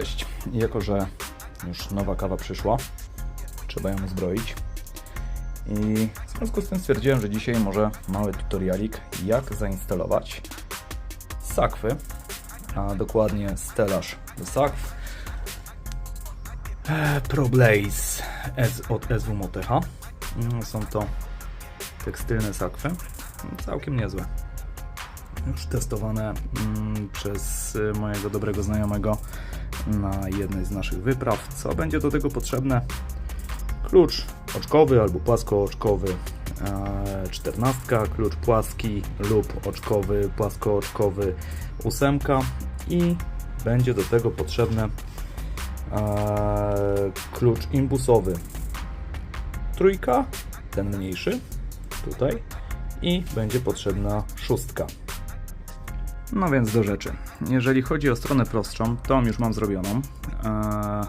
Cześć. Jako, że już nowa kawa przyszła, trzeba ją zbroić. I w związku z tym stwierdziłem, że dzisiaj może mały tutorialik, jak zainstalować sakwy, a dokładnie stelaż do sakw e, ProBlaze od SW Motecha. Mm, Są to tekstylne sakwy, całkiem niezłe. Już testowane mm, przez mojego dobrego znajomego na jednej z naszych wypraw. Co będzie do tego potrzebne? Klucz oczkowy albo płaskooczkowy, e, czternastka, klucz płaski lub oczkowy, płaskooczkowy, ósemka i będzie do tego potrzebne e, klucz imbusowy trójka, ten mniejszy tutaj i będzie potrzebna szóstka. No więc do rzeczy. Jeżeli chodzi o stronę prostszą, tą już mam zrobioną. Eee,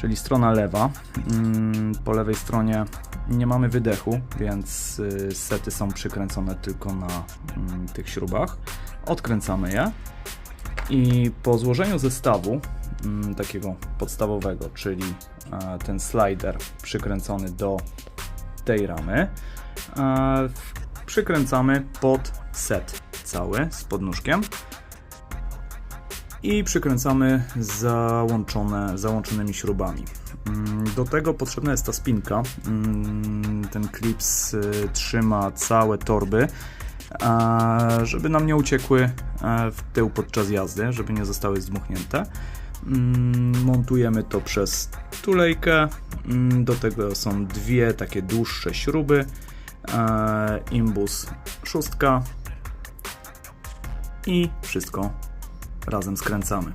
czyli strona lewa. Mm, po lewej stronie nie mamy wydechu, więc y, sety są przykręcone tylko na mm, tych śrubach. Odkręcamy je i po złożeniu zestawu mm, takiego podstawowego, czyli e, ten slider przykręcony do tej ramy, e, przykręcamy pod set cały z podnóżkiem i przykręcamy załączone, załączonymi śrubami. Mm, Do tego potrzebna jest ta spinka. Mm, Ten klips y, trzyma całe torby, żeby nam nie uciekły e, w tył podczas jazdy, żeby nie zostały zdmuchnięte. Mm, Montujemy to przez tulejkę. Do tego są dwie takie dłuższe śruby. E, Imbus szóstka i wszystko razem skręcamy.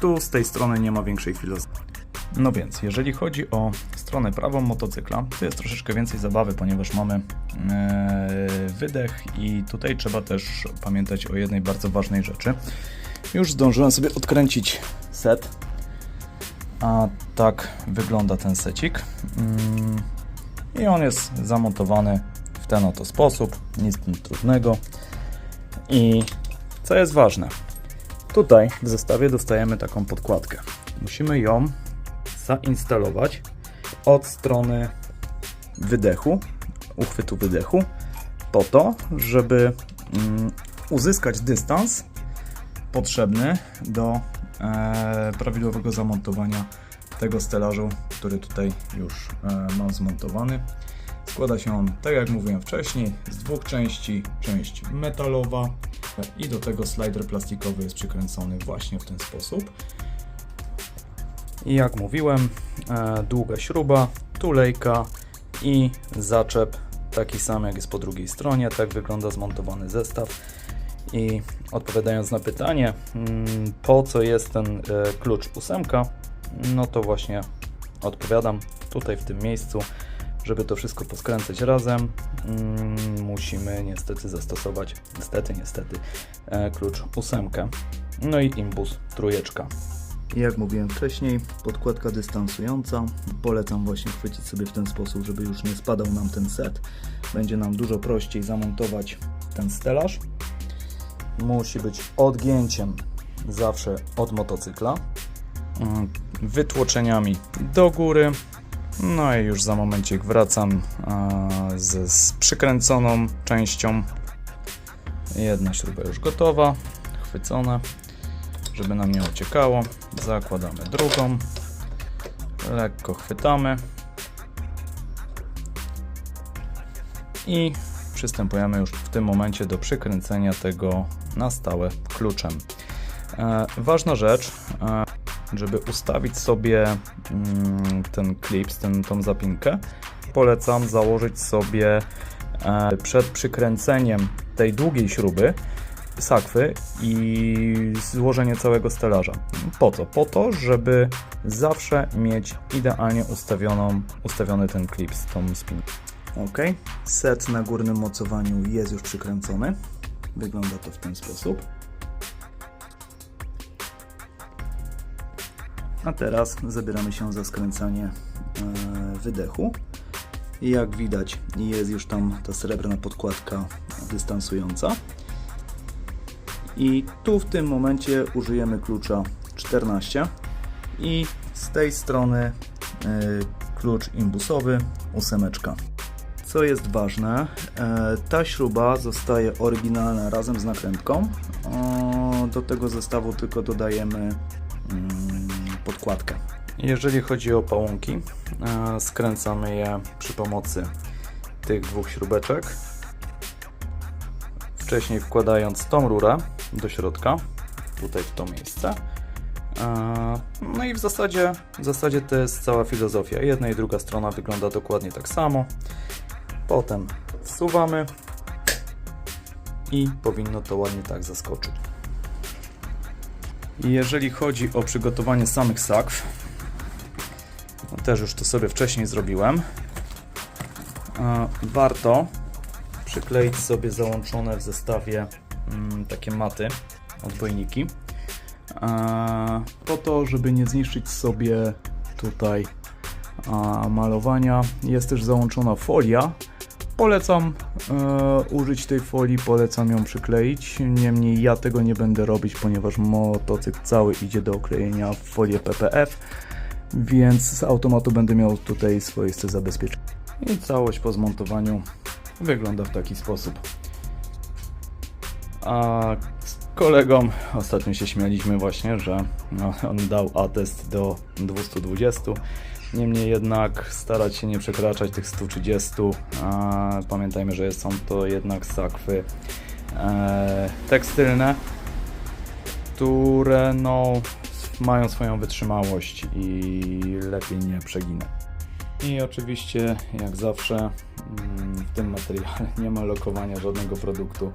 Tu z tej strony nie ma większej filozofii. No więc, jeżeli chodzi o stronę prawą motocykla, to jest troszeczkę więcej zabawy, ponieważ mamy e, wydech i tutaj trzeba też pamiętać o jednej bardzo ważnej rzeczy. Już zdążyłem sobie odkręcić set, a tak wygląda ten secik. Mm, I on jest zamontowany w ten oto sposób, nic trudnego. I co jest ważne, tutaj w zestawie dostajemy taką podkładkę. Musimy ją zainstalować od strony wydechu, uchwytu wydechu, po to, żeby mm, uzyskać dystans potrzebny do e, prawidłowego zamontowania tego stelażu, który tutaj już e, mam zmontowany. Składa się on, tak jak mówiłem wcześniej, z dwóch części. Część metalowa i do tego slider plastikowy jest przykręcony właśnie w ten sposób. I jak mówiłem, e, długa śruba, tulejka i zaczep taki sam jak jest po drugiej stronie. Tak wygląda zmontowany zestaw. I odpowiadając na pytanie, mm, po co jest ten e, klucz ósemka, no to właśnie odpowiadam tutaj w tym miejscu. Żeby to wszystko poskręcać razem, mm, musimy niestety zastosować, niestety, niestety, e, klucz ósemkę. No i imbus trójeczka. Jak mówiłem wcześniej, podkładka dystansująca. Polecam właśnie chwycić sobie w ten sposób, żeby już nie spadał nam ten set. Będzie nam dużo prościej zamontować ten stelaż. Musi być odgięciem zawsze od motocykla. Mm, Wytłoczeniami do góry. No i już za momencik wracam z przykręconą częścią. Jedna śruba już gotowa, chwycona żeby nam nie uciekało. Zakładamy drugą. Lekko chwytamy. I przystępujemy już w tym momencie do przykręcenia tego na stałe kluczem. E, ważna rzecz, e, żeby ustawić sobie mm, ten klips, ten, tą zapinkę, polecam założyć sobie e, przed przykręceniem tej długiej śruby sakwy i złożenie całego stelaża. Po co? Po to, żeby zawsze mieć idealnie ustawioną, ustawiony ten klips, tą spinkę. Ok, set na górnym mocowaniu jest już przykręcony. Wygląda to w ten sposób. A teraz zabieramy się za skręcanie e, wydechu. Jak widać, jest już tam ta srebrna podkładka dystansująca. I tu w tym momencie użyjemy klucza 14 i z tej strony y, klucz imbusowy ósemeczka. Co jest ważne, e, ta śruba zostaje oryginalna razem z nakrętką. Do tego zestawu tylko dodajemy mm, podkładkę. Jeżeli chodzi o pałąki, e, skręcamy je przy pomocy tych dwóch śrubeczek. Wcześniej wkładając tą rurę do środka, tutaj w to miejsce. E, No i w zasadzie, w zasadzie to jest cała filozofia. Jedna i druga strona wygląda dokładnie tak samo. Potem wsuwamy i powinno to ładnie tak zaskoczyć. Jeżeli chodzi o przygotowanie samych sakw, no też już to sobie wcześniej zrobiłem. Warto przykleić sobie załączone w zestawie mm, takie maty, odbojniki, po to, żeby nie zniszczyć sobie tutaj malowania. Jest też załączona folia. Polecam e, użyć tej folii, polecam ją przykleić. Niemniej ja tego nie będę robić, ponieważ motocykl cały idzie do oklejenia w folię PPF, więc z automatu będę miał tutaj swoiste zabezpieczenie. I całość po zmontowaniu wygląda w taki sposób. A z kolegą ostatnio się śmialiśmy właśnie, że on dał atest do 220. Niemniej jednak starać się nie przekraczać tych 130. A pamiętajmy, że są to jednak sakwy e, tekstylne, które no, mają swoją wytrzymałość i lepiej nie przeginać. I oczywiście, jak zawsze, mm, w tym materiale nie ma lokowania żadnego produktu.